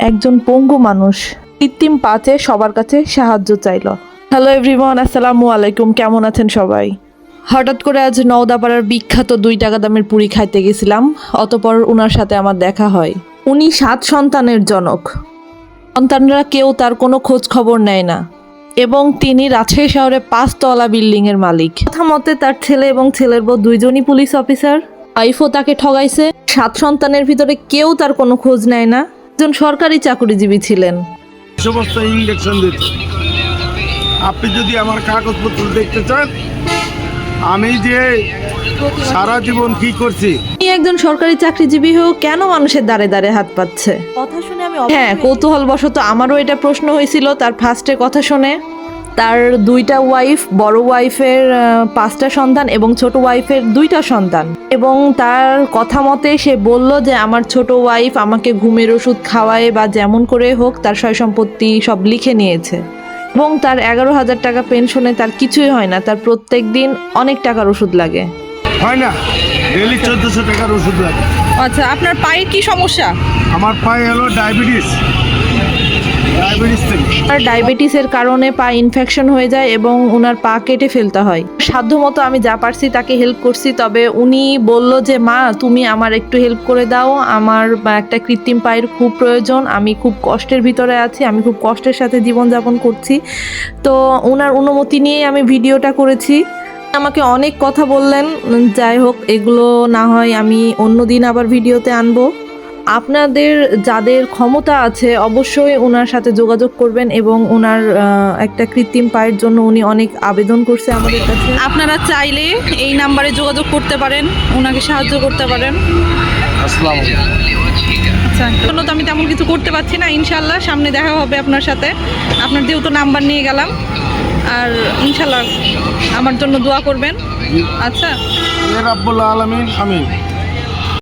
একজন পঙ্গু মানুষ। কৃত্রিম পাচে সবার কাছে সাহায্য চাইল। হ্যালো এভরিওয়ান, আসসালামু আলাইকুম। কেমন আছেন সবাই? হঠাৎ করে আজ নওদাপাড়ার বিখ্যাত দুই টাকা দামের পুরি খাইতে গেছিলাম, অতপর ওনার সাথে আমার দেখা হয়। উনি সাত সন্তানের জনক। সন্তানরা কেউ তার কোনো খোঁজ খবর নেয় না। এবং তিনি রাজশাহী শহরে পাঁচতলা বিল্ডিং এর মালিক। কথা মতে তার ছেলে এবং ছেলের বউ দুইজনই পুলিশ অফিসার। ওয়াইফও তাকে ঠগাইছে। সাত সন্তানের ভিতরে কেউ তার কোনো খোঁজ নেয় না। একজন সরকারি চাকরিজীবী ছিলেন। সমস্ত ইঞ্জেকশন দিত। আপনি যদি আমার কাগজপত্র দেখতে চান আমি যে সারা জীবন কি করছি? এই একজন সরকারি চাকরিজীবী হয়েও কেন মানুষের দাঁড়ে দাঁড়ে হাত পাচ্ছে? কথা শুনে আমি হ্যাঁ কৌতূহল বশত আমারও এটা প্রশ্ন হয়েছিল তার ফার্স্টে কথা শুনে। তার দুইটা ওয়াইফ বড় ওয়াইফের পাঁচটা সন্তান এবং ছোট ওয়াইফের দুইটা সন্তান। এবং তার কথা মতে সে বলল যে আমার ছোট ওয়াইফ আমাকে ঘুমের ওষুধ খাওয়ায় বা যেমন করে হোক তার সয় সম্পত্তি সব লিখে নিয়েছে। এবং তার এগারো হাজার টাকা পেনশনে তার কিছুই হয় না তার প্রত্যেক দিন অনেক টাকার ওষুধ লাগে। হয় না ডেলি চোদ্দশো টাকার ওষুধ লাগে। আচ্ছা আপনার পায়ের কি সমস্যা? আমার পায়ে হলো ডায়াবেটিস আর ডায়াবেটিসের কারণে পা ইনফেকশন হয়ে যায় এবং ওনার পা কেটে ফেলতে হয়। সাধ্যমতো আমি যা পারছি তাকে হেল্প করছি, তবে উনি বলল যে, মা, তুমি আমার একটু হেল্প করে দাও। আমার একটা কৃত্রিম পায়ের খুব প্রয়োজন। আমি খুব কষ্টের ভিতরে আছি। আমি খুব কষ্টের সাথে জীবনযাপন করছি। তো ওনার অনুমতি নিয়েই আমি ভিডিওটা করেছি। আমাকে অনেক কথা বললেন। যাই হোক, এগুলো না হয় আমি অন্যদিন আবার ভিডিওতে আনব। আপনাদের যাদের ক্ষমতা আছে অবশ্যই ওনার সাথে যোগাযোগ করবেন এবং ওনার একটা কৃত্রিম পায়ের জন্য উনি অনেক আবেদন করছে আমাদের কাছে। আপনারা চাইলে এই নাম্বারে যোগাযোগ করতে পারেন ওনাকে সাহায্য করতে পারেন। আসসালাম আচ্ছা জন্য তো আমি তেমন কিছু করতে পারছি না ইনশাল্লাহ সামনে দেখা হবে আপনার সাথে। আপনার যেহেতু নাম্বার নিয়ে গেলাম আর ইনশাল্লাহ আমার জন্য দোয়া করবেন। আচ্ছা। রাব্বুল আলমিন আমি